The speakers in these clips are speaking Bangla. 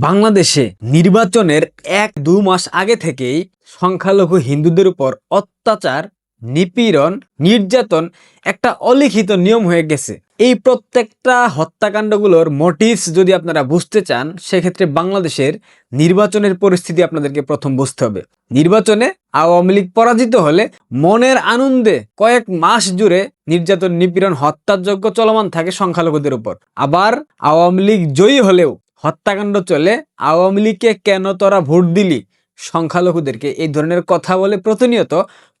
বাংলাদেশে নির্বাচনের এক দু মাস আগে থেকেই সংখ্যালঘু হিন্দুদের উপর অত্যাচার, নিপীড়ন, নির্যাতন একটা অলিখিত নিয়ম হয়ে গেছে। এই প্রত্যেকটা হত্যাকাণ্ডগুলোর মোটিভস যদি আপনারা বুঝতে চান, সেক্ষেত্রে বাংলাদেশের নির্বাচনের পরিস্থিতি আপনাদেরকে প্রথম বুঝতে হবে। নির্বাচনে আওয়ামী লীগ পরাজিত হলে মনের আনন্দে কয়েক মাস জুড়ে নির্যাতন, নিপীড়ন, হত্যাযজ্ঞ চলমান থাকে সংখ্যালঘুদের উপর। আবার আওয়ামী লীগ জয়ী হলেও হত্যাকাণ্ড চলে, আওয়ামী লীগকে কেন তোরা ভোট দিলি? সংখ্যালঘুদেরকে। এই ধরনের কথা বলে প্রতিনিয়ত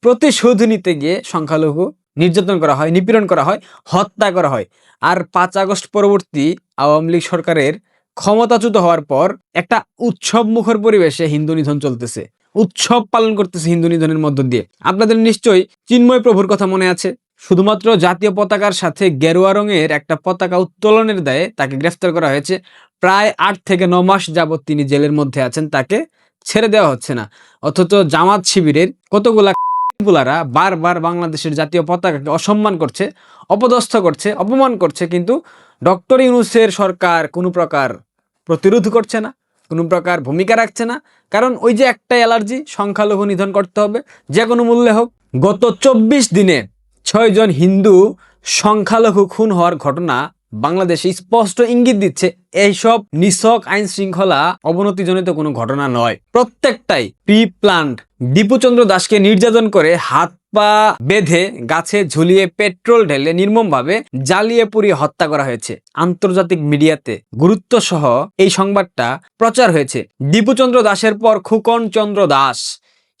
প্রতিশোধ নিতে গিয়ে সংখ্যালঘু নির্যাতন করা হয়, নিপীড়ন করা হয়, হত্যা করা হয়। আর পাঁচ আগস্ট পরবর্তী আওয়ামী লীগ সরকারের ক্ষমতাচ্যুত হওয়ার পর একটা উৎসব মুখর পরিবেশে হিন্দু নিধন চলতেছে। উৎসব পালন করতেছে হিন্দু নিধনের মধ্য দিয়ে। আপনাদের নিশ্চয়ই চিন্ময় প্রভুর কথা মনে আছে। শুধুমাত্র জাতীয় পতাকার সাথে গেরুয়া রঙের একটা পতাকা উত্তোলনের দায়ে তাকে গ্রেফতার করা হয়েছে। প্রায় আট থেকে ন মাস যাবৎ তিনি জেলের মধ্যে আছেন, তাকে ছেড়ে দেওয়া হচ্ছে না। অথচ জামাত শিবিরের কতগুলা গুলারা বারবার বাংলাদেশের জাতীয় পতাকাকে অসম্মান করছে, অপদস্থ করছে, অপমান করছে, কিন্তু ডক্টর ইউনুসের সরকার কোনো প্রকার প্রতিরোধ করছে না, কোনো প্রকার ভূমিকা রাখছে না। কারণ ওই যে একটা অ্যালার্জি, সংখ্যালঘু নিধন করতে হবে, যে কোনো মূল্যে হোক। গত চব্বিশ দিনে ছয়জন হিন্দু সংখ্যালঘু খুন হওয়ার ঘটনা বাংলাদেশে স্পষ্ট ইঙ্গিত দিচ্ছে এইসব নিছক আইন শৃঙ্খলা অবনতিজনিত কোনো ঘটনা নয়। প্রত্যেকটাই প্রি প্লান্ট দীপুচন্দ্র দাসকে নির্যাতন করে হাত পা বেঁধে গাছে ঝুলিয়ে পেট্রোল ঢেলে নির্মমভাবে জ্বালিয়ে পুড়িয়ে হত্যা করা হয়েছে। আন্তর্জাতিক মিডিয়াতে গুরুত্ব সহ এই সংবাদটা প্রচার হয়েছে। দীপুচন্দ্র দাসের পর খুকন চন্দ্র দাস।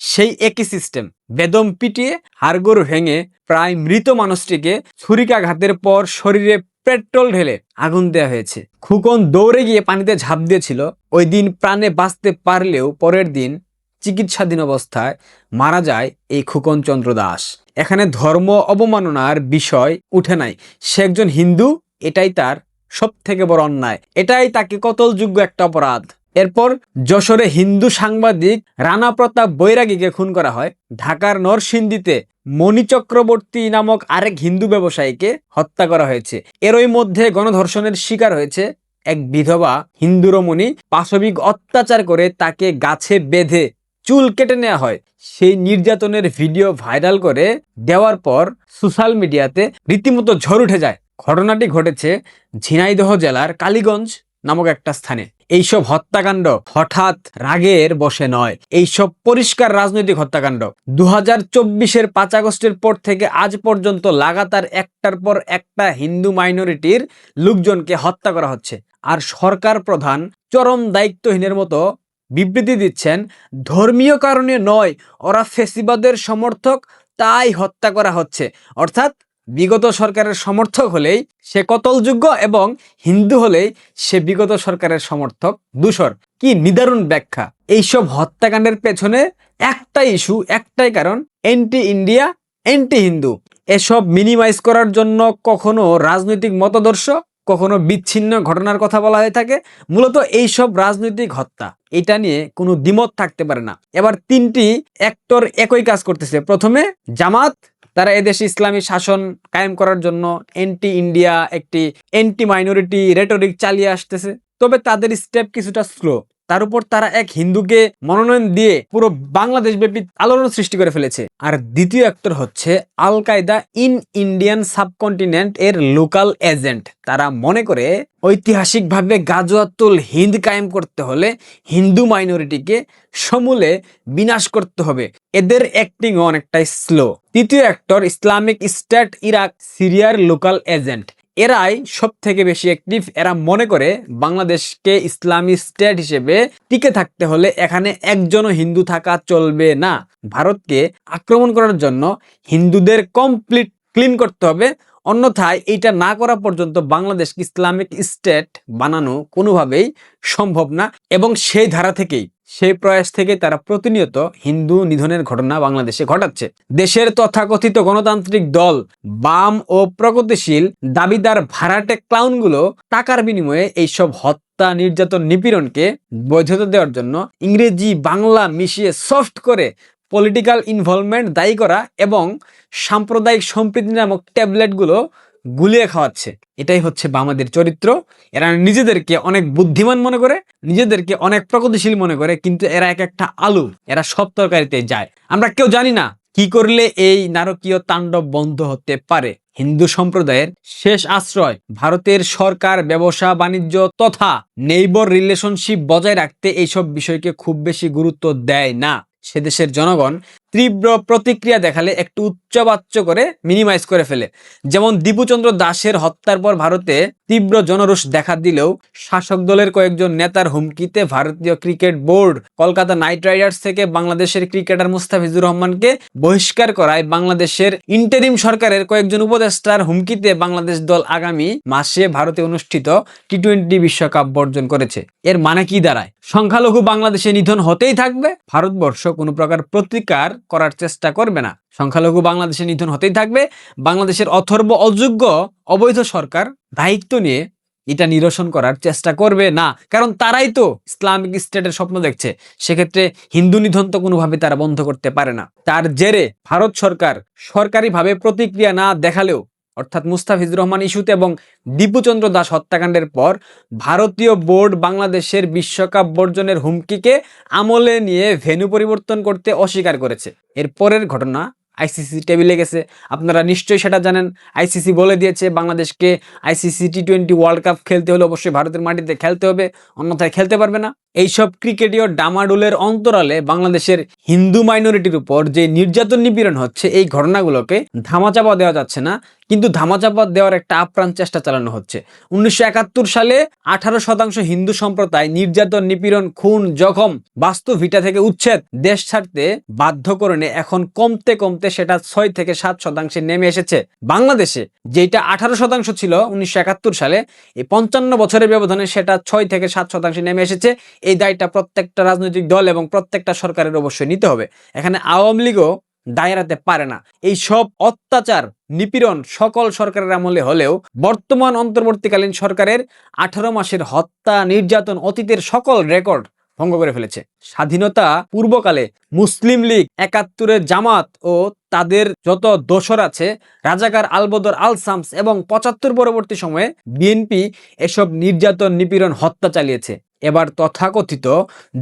সেই একই সিস্টেম বেদম পিটিয়ে হাড়গোড় ভেঙে প্রায় মৃত মানুষটিকে ছুরিকাঘাতের পর শরীরে পেট্রোল ঢেলে আগুন দেওয়া হয়েছে। খুকন দৌড়ে গিয়ে পানিতে ঝাঁপ দিয়েছিল। ওই দিন প্রাণে বাঁচতে পারলেও পরের দিন চিকিৎসাধীন অবস্থায় মারা যায় এই খুকন চন্দ্র দাস। এখানে ধর্ম অবমাননার বিষয় উঠে নাই। সে একজন হিন্দু, এটাই তার সব থেকে বড় অন্যায়। এটাই তাকে কতলযোগ্য একটা অপরাধ। এরপর যশোরে হিন্দু সাংবাদিক রানা প্রতাপ বৈরাগীকে খুন করা হয়। ঢাকার নরসিংদীতে মণি চক্রবর্তী নামক আরেক হিন্দু ব্যবসায়ীকে হত্যা করা হয়েছে। এরই মধ্যে গণধর্ষণের শিকার হয়েছে এক বিধবা হিন্দু রমণী। পাশবিক অত্যাচার করে তাকে গাছে বেঁধে চুল কেটে নেওয়া হয়। সেই নির্যাতনের ভিডিও ভাইরাল করে দেওয়ার পর সোশ্যাল মিডিয়াতে রীতিমতো ঝড় উঠে যায়। ঘটনাটি ঘটেছে ঝিনাইদহ জেলার কালীগঞ্জ নামক একটা স্থানে। এইসব হত্যাকাণ্ড হঠাৎ রাগের বসে নয়। এইসব পরিষ্কার রাজনৈতিক হত্যাকাণ্ড। দু হাজার চব্বিশের পাঁচ আগস্টের পর থেকে আজ পর্যন্ত লাগাতার একটার পর একটা হিন্দু মাইনরিটির লোকজনকে হত্যা করা হচ্ছে। আর সরকার প্রধান চরম দায়িত্বহীনের মতো বিবৃতি দিচ্ছেন, ধর্মীয় কারণে নয়, ওরা ফেসিবাদের সমর্থক, তাই হত্যা করা হচ্ছে। অর্থাৎ বিগত সরকারের সমর্থক হলেই সে কতলযোগ্য এবং হিন্দু হলেই সে বিগত সরকারের সমর্থক। দূষর কি নিদারুণ ব্যাখ্যা। এইসব হত্যাকাণ্ডের পেছনে একটাই ইস্যু, একটাই কারণ, এন্টি ইন্ডিয়া, এন্টি হিন্দু। এসব মিনিমাইজ করার জন্য কখনো রাজনৈতিক মতাদর্শ, কখনো বিচ্ছিন্ন ঘটনার কথা বলা হয়ে থাকে। মূলত এইসব রাজনৈতিক হত্যা। এটা নিয়ে কোনো দ্বিমত থাকতে পারে না। এবার তিনটি অ্যাক্টর একই কাজ করতেছে। প্রথমে জামাত তারা এদেশে ইসলামী শাসন কায়েম করার জন্য এন্টি ইন্ডিয়া একটি এন্টি মাইনরিটি রেটরিক চালিয়ে আসতেছে। তবে তাদের স্টেপ কিছুটা স্লো তার উপর তারা এক হিন্দুকে মনোনয়ন দিয়ে পুরো বাংলাদেশ ব্যাপী আলোড়ন সৃষ্টি করে ফেলেছে। আর দ্বিতীয় অ্যাক্টর হচ্ছে Al Qaeda in Indian subcontinent এর লোকাল এজেন্ট তারা মনে করে ঐতিহাসিকভাবে গাজোয়াতুল হিন্দ কায়েম করতে হলে হিন্দু মাইনরিটিকে সমূলে বিনাশ করতে হবে। এদের অ্যাক্টিং অনেকটাই স্লো তৃতীয় অ্যাক্টর ইসলামিক স্টেট ইরাক সিরিয়ার লোকাল এজেন্ট এরাই সব থেকে বেশি অ্যাক্টিভ এরা মনে করে বাংলাদেশকে ইসলামী স্টেট হিসেবে টিকে থাকতে হলে এখানে একজনও হিন্দু থাকা চলবে না। ভারতকে আক্রমণ করার জন্য হিন্দুদের কমপ্লিট ক্লিন করতে হবে। অন্যথায় এইটা না করা পর্যন্ত বাংলাদেশকে ইসলামিক স্টেট বানানো কোনোভাবেই সম্ভব না। এবং সেই ধারা থেকেই সেই প্রয়াস থেকে তারা প্রতিনিয়ত হিন্দু নিধনের ঘটনা বাংলাদেশে ঘটাচ্ছে। দেশের তথাকথিত গণতান্ত্রিক দল, বাম ও প্রগতিশীল দাবিদার ভাড়াটে ক্লাউনগুলো টাকার বিনিময়ে এইসব হত্যা নির্যাতন নিপীড়নকে বৈধতা দেওয়ার জন্য ইংরেজি বাংলা মিশিয়ে সফট করে পলিটিক্যাল ইনভলভমেন্ট দায়ী করা এবং সাম্প্রদায়িক সম্প্রীতি নামক ট্যাবলেটগুলো গুলিয়ে খাওয়াচ্ছে। এটাই হচ্ছে বামাদের চরিত্র। এরা নিজেদেরকে অনেক বুদ্ধিমান মনে করে, নিজেদেরকে অনেক প্রগতিশীল মনে করে, কিন্তু এরা এক একটা আলু, এরা সব তরকারিতে যায়। আমরা কেউ জানি না কি করলে এই নারকীয় তাণ্ডব বন্ধ হতে পারে। হিন্দু সম্প্রদায়ের শেষ আশ্রয়, ভারতের সরকার, ব্যবসা, বাণিজ্য তথা নেইবর রিলেশনশিপ বজায় রাখতে এইসব বিষয়কে খুব বেশি গুরুত্ব দেয় না। সে দেশের জনগণ তীব্র প্রতিক্রিয়া দেখালে একটু উচ্চবাচ্য করে মিনিমাইজ করে ফেলে। যেমন দীপুচন্দ্র দাসের হত্যার পর ভারতে তীব্র জনরোষ দেখা দিলেও শাসক দলের কয়েকজন নেতার হুমকিতে ভারতীয় cricket board Kolkata Knight Riders থেকে বাংলাদেশের ক্রিকেটার মুস্তাফিজুর রহমানকে বহিষ্কার করায় বাংলাদেশের ইন্টারিম সরকারের কয়েকজন উপদেষ্টার হুমকিতে বাংলাদেশ দল আগামী মাসে ভারতে অনুষ্ঠিত টি টোয়েন্টি বিশ্বকাপ বর্জন করেছে। এর মানে কি দাঁড়ায়? সংখ্যালঘু বাংলাদেশে নিধন হতেই থাকবে। ভারতবর্ষ কোনো প্রকার প্রতিকার করার চেষ্টা করবে না। সংখ্যালঘু বাংলাদেশে নিধন হতেই থাকবে। বাংলাদেশের অথর্ব অযোগ্য অবৈধ সরকার দায়িত্ব নিয়ে এটা নিরসন করার চেষ্টা করবে না। কারণ তারাই তো ইসলামিক স্টেটের স্বপ্ন দেখছে। সেক্ষেত্রে হিন্দু নিধন তো কোনোভাবে তারা বন্ধ করতে পারে না। তার জেরে ভারত সরকার সরকারিভাবে প্রতিক্রিয়া না দেখালেও অর্থাৎ মুস্তাফিজুর রহমান ইস্যুতে এবং দীপুচন্দ্র দাস হত্যাকাণ্ডের পর ভারতীয় বোর্ড বাংলাদেশের বিশ্বকাপ বর্জনের হুমকিকে আমলে নিয়ে ভেন্যু পরিবর্তন করতে অস্বীকার করেছে। এর পরের ঘটনা আইসিসি টেবিলে গেছে। আপনারা নিশ্চয়ই সেটা জানেন। আইসিসি বলে দিয়েছে, বাংলাদেশকে ICC T twenty World Cup খেলতে হলে অবশ্যই ভারতের মাটিতে খেলতে হবে, অন্যথায় খেলতে পারবে না। এইসব ক্রিকেটীয় ডামাডুলের অন্তরালে বাংলাদেশের হিন্দু মাইনরিটির উপর যে নির্যাতন নিপীড়ন হচ্ছে, এই ঘটনাগুলোকে ধামাচাপা দেওয়া যাচ্ছে না, কিন্তু ধামাচাপা দেওয়ার একটা আপ্রাণ চেষ্টা চালানো হচ্ছে। উনিশশো একাত্তর সালে আঠারো শতাংশ হিন্দু সম্প্রদায় নির্যাতন, নিপীড়ন, খুন, জখম, বাস্তু ভিটা থেকে উচ্ছেদ দেশ ছাড়তে বাধ্য করে নে। এখন কমতে কমতে সেটা ছয় থেকে সাত শতাংশে নেমে এসেছে। বাংলাদেশে যেটা আঠারো শতাংশ ছিল উনিশশো একাত্তর সালে, এই পঞ্চান্ন বছরের ব্যবধানে সেটা ছয় থেকে সাত শতাংশে নেমে এসেছে। এই দায়টা প্রত্যেকটা রাজনৈতিক দল এবং প্রত্যেকটা সরকারের অবশ্যই নিতে হবে। এখানে আওয়ামী লীগও দায়রাতে পারে না। এই সব অত্যাচার, নিপীড়ন সকল সরকারের আমলে হলেও বর্তমান অন্তর্বর্তীকালীন সরকারের আঠারো মাসের হত্যা, নির্যাতন অতীতের সকল রেকর্ড ভঙ্গ করে ফেলেছে। স্বাধীনতা পূর্বকালে মুসলিম লীগ, একাত্তরের জামাত ও তাদের যত দোসর আছে, রাজাকার আলবদর আল সামস এবং পঁচাত্তর পরবর্তী সময়ে বিএনপি এসব নির্যাতন, নিপীড়ন, হত্যা চালিয়েছে। এবার তথাকথিত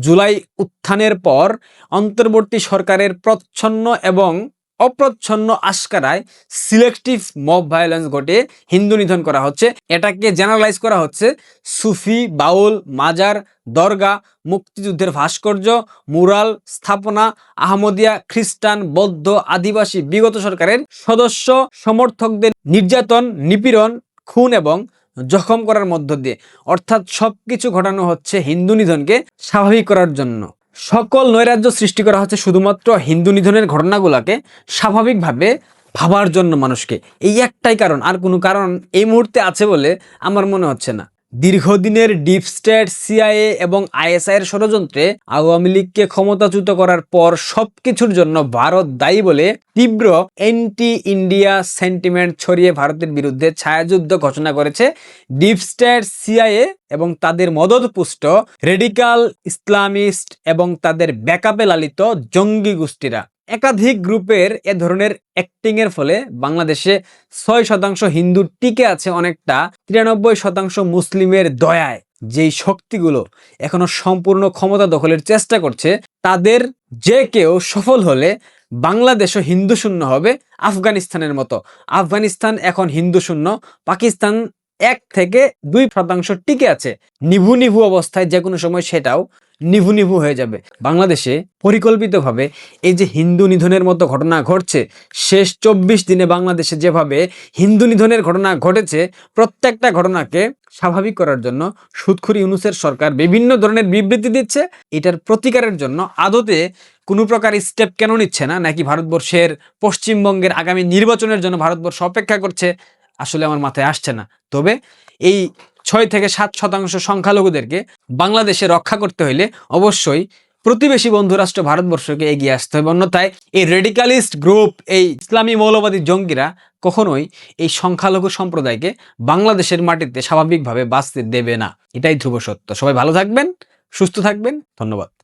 জুলাই উত্থানের পর অন্তর্বর্তী সরকারের প্রচ্ছন্ন এবং অপ্রচ্ছন্ন আশকারায় সিলেক্টিভ মব ভায়োলেন্স ঘটে হিন্দু নিধন করা হচ্ছে। এটাকে জেনারেলাইজ করা হচ্ছে সুফি, বাউল, মাজার, দরগা, মুক্তিযুদ্ধের ভাস্কর্য, মুরাল স্থাপনা, আহমদিয়া খ্রিস্টান, বৌদ্ধ, আদিবাসী, বিগত সরকারের সদস্য সমর্থকদের নির্যাতন, নিপীড়ন, খুন এবং জখম করার মধ্য দিয়ে। অর্থাৎ সবকিছু ঘটানো হচ্ছে হিন্দু নিধনকে স্বাভাবিক করার জন্য। সকল নৈরাজ্য সৃষ্টি করা হচ্ছে শুধুমাত্র হিন্দু নিধনের ঘটনাগুলোকে স্বাভাবিকভাবে ভাবার জন্য মানুষকে। এই একটাই কারণ। আর কোনো কারণ এই মুহূর্তে আছে বলে আমার মনে হচ্ছে না। দীর্ঘদিনের ডিপ স্টেট সিআইএ এবং আইএসআই এর ষড়যন্ত্রে আওয়ামী লীগকে ক্ষমতাচ্যুত করার পর সবকিছুর জন্য ভারত দায়ী বলে তীব্র এন্টি ইন্ডিয়া সেন্টিমেন্ট ছড়িয়ে ভারতের বিরুদ্ধে ছায়াযুদ্ধ ঘোষণা করেছে ডিপ স্টেট সিআইএ এবং তাদের মদতপুষ্ট রেডিকাল ইসলামিস্ট এবং তাদের ব্যাকআপে লালিত জঙ্গি গোষ্ঠীরা। একাধিক গ্রুপের এ ধরনের অ্যাক্টিং এর ফলে বাংলাদেশে ছয় শতাংশ হিন্দু টিকে আছে অনেকটা। তিরানব্বই শতাংশ মুসলিমের দয়ায় যেই শক্তিগুলো এখনও সম্পূর্ণ ক্ষমতা দখলের চেষ্টা করছে, তাদের যে কেউ সফল হলে বাংলাদেশও হিন্দু শূন্য হবে আফগানিস্তানের মতো। আফগানিস্তান এখন হিন্দু শূন্য, পাকিস্তান এক থেকে দুই শতাংশ টিকে আছে। নিভু নিভু অবস্থায় যে কোনো সময় সেটাও নিভু নিভু হয়ে যাবে। বাংলাদেশে পরিকল্পিতভাবে এই যে হিন্দু নিধনের মতো ঘটনা ঘটছে, শেষ চব্বিশ দিনে বাংলাদেশে যেভাবে হিন্দু নিধনের ঘটনা ঘটেছে, প্রত্যেকটা ঘটনাকে স্বাভাবিক করার জন্য সুৎখুরি ইউনুসের সরকার বিভিন্ন ধরনের বিবৃতি দিচ্ছে। এটার প্রতিকারের জন্য আদতে কোনো প্রকার স্টেপ কেন নিচ্ছে না, নাকি ভারতবর্ষের পশ্চিমবঙ্গের আগামী নির্বাচনের জন্য ভারতবর্ষ অপেক্ষা করছে, আসলে আমার মাথায় আসছে না। তবে এই ছয় থেকে সাত শতাংশ সংখ্যালঘুদেরকে বাংলাদেশে রক্ষা করতে হইলে অবশ্যই প্রতিবেশী বন্ধুরাষ্ট্র ভারতবর্ষকে এগিয়ে আসতে হবে। অন্যথায় এই রেডিকালিস্ট গ্রুপ, এই ইসলামী মৌলবাদী জঙ্গিরা কখনোই এই সংখ্যালঘু সম্প্রদায়কে বাংলাদেশের মাটিতে স্বাভাবিকভাবে বাঁচতে দেবে না। এটাই ধ্রুব সত্য। সবাই ভালো থাকবেন, সুস্থ থাকবেন। ধন্যবাদ।